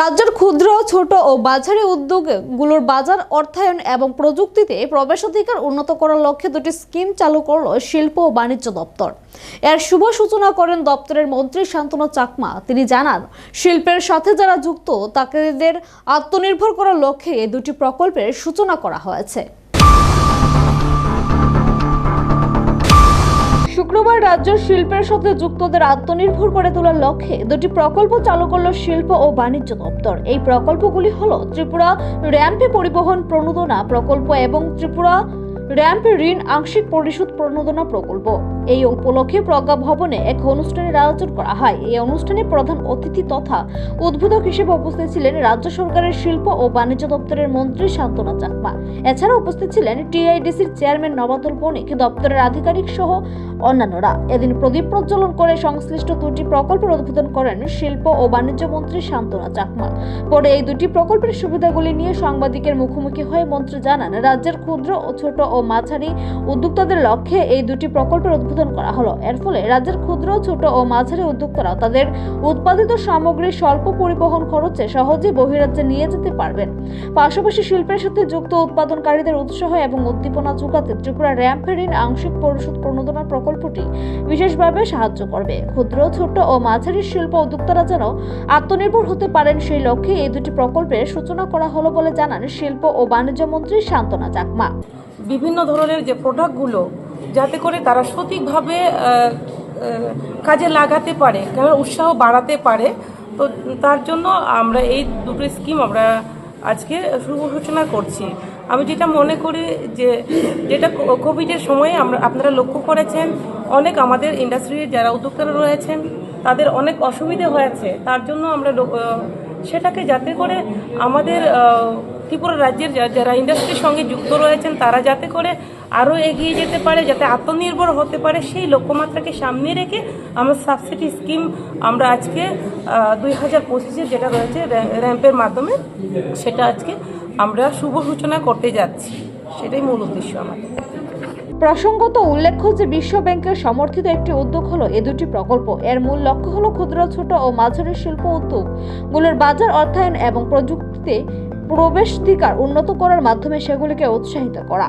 রাজ্যের ক্ষুদ্র, ছোট ও মাঝারি উদ্যোগগুলোর বাজার, অর্থায়ন এবং প্রযুক্তিতে প্রবেশাধিকার উন্নত করার লক্ষ্যে দুটি স্কিম চালু করল শিল্প ও বাণিজ্য দপ্তর। এর শুভ সূচনা করেন দপ্তরের মন্ত্রী শান্তনু চাকমা। তিনি জানান, শিল্পের সাথে যারা যুক্ত, তাদের আত্মনির্ভর করার লক্ষ্যে দুটি প্রকল্পের সূচনা করা হয়েছে। শুক্রবার রাজ্যের শিল্পের সাথে যুক্তদের আত্মনির্ভর করে তোলার লক্ষ্যে দুটি প্রকল্প চালু করল শিল্প ও বাণিজ্য দপ্তর। এই প্রকল্পগুলি হল ত্রিপুরা র্যাম্পে পরিবহন প্রণোদনা প্রকল্প এবং ত্রিপুরা র্যাম্পে ঋণ আংশিক পরিশোধ প্রণোদনা প্রকল্প। এই উপলক্ষে প্রজ্ঞা ভবনে এক অনুষ্ঠানের আয়োজন করা হয়। এই অনুষ্ঠানে প্রধান অতিথি তথা উদ্বোধক হিসেবে উপস্থিত ছিলেন রাজ্য সরকারের শিল্প ও বাণিজ্য দপ্তরের মন্ত্রী শান্তনা চাকমা। এছাড়া উপস্থিত ছিলেন টিআইডিসির চেয়ারম্যান নবাতুল বণিক দপ্তরের আধিকারিক সহ অন্যান্যরা। এদিন প্রদীপ প্রজ্বলন করে সংশ্লিষ্ট দুটি প্রকল্পের উদ্বোধন করেন শিল্প ও বাণিজ্য মন্ত্রী শান্তনা চাকমা। পরে এই দুটি প্রকল্পের সুবিধাগুলি নিয়ে সাংবাদিকের মুখোমুখি হয়ে মন্ত্রী জানান, রাজ্যের ক্ষুদ্র ও ছোট ও মাঝারি উদ্যোক্তাদের লক্ষ্যে এই দুটি প্রকল্পের উদ্বোধন করা হলো। এর ফলে রাজ্যের ক্ষুদ্র, ছোট ও মাঝারি উদ্যোক্তারা তাদের উৎপাদিত সামগ্রী স্বল্প পরিবহন খরচে সহজে বহিরাজ্যে নিয়ে যেতে পারবেন। পাশাপাশি শিল্পের সাথে যুক্ত উৎপাদনকারীদের উৎসাহ এবং উদ্দীপনা যোগাতে ত্রিপুরা র্যাম্পের ঋণ আংশিক পরিশোধ প্রণোদনা প্রকল্পটি বিশেষভাবে সাহায্য করবে। ক্ষুদ্র ছোট ও মাঝারি শিল্প উদ্যোক্তারা যেন আত্মনির্ভর হতে পারেন সেই লক্ষ্যে এই দুটি প্রকল্পের সূচনা করা হলো বলে জানান শিল্প ও বাণিজ্য মন্ত্রী শান্তনা চাকমা। বিভিন্ন ধরনের যে প্রোডাক্টগুলো যাতে করে তারা সঠিকভাবে কাজে লাগাতে পারে কারণ উৎসাহ বাড়াতে পারে, তো তার জন্য আমরা এই দুটো স্কিম আমরা আজকে শুভ সূচনা করছি। আমি যেটা মনে করি যে, যেটা কোভিডের সময়ে আমরা, আপনারা লক্ষ্য করেছেন, অনেক আমাদের ইন্ডাস্ট্রির যারা উদ্যোক্তারা রয়েছেন, তাদের অনেক অসুবিধে হয়েছে। তার জন্য আমরা সেটাকে যাতে করে আমাদের ত্রিপুরা রাজ্যের যারা ইন্ডাস্ট্রির সঙ্গে যুক্ত রয়েছেন, তারা যাতে করে আরও এগিয়ে যেতে পারে, যাতে আত্মনির্ভর হতে পারে, সেই লক্ষ্যমাত্রাকে সামনে রেখে আমরা সাবসিডি স্কিম আমরা আজকে দুই হাজার পঁচিশে যেটা রয়েছে র্যাম্পের মাধ্যমে, সেটা আজকে আমরা শুভ সূচনা করতে যাচ্ছি। সেটাই মূল উদ্দেশ্য আমাদের। প্রসঙ্গত উল্লেখ্য যে বিশ্ব ব্যাংকের সমর্থিত একটি উদ্যোগ হলো এ দুটি প্রকল্প। এর মূল লক্ষ্য হলো ক্ষুদ্র, ছোট ও মাঝারি শিল্প উদ্যোগগুলোর বাজার অর্থায়ন এবং প্রযুক্তিতে প্রবেশাধিকার উন্নত করার মাধ্যমে সেগুলিকে উৎসাহিত করা।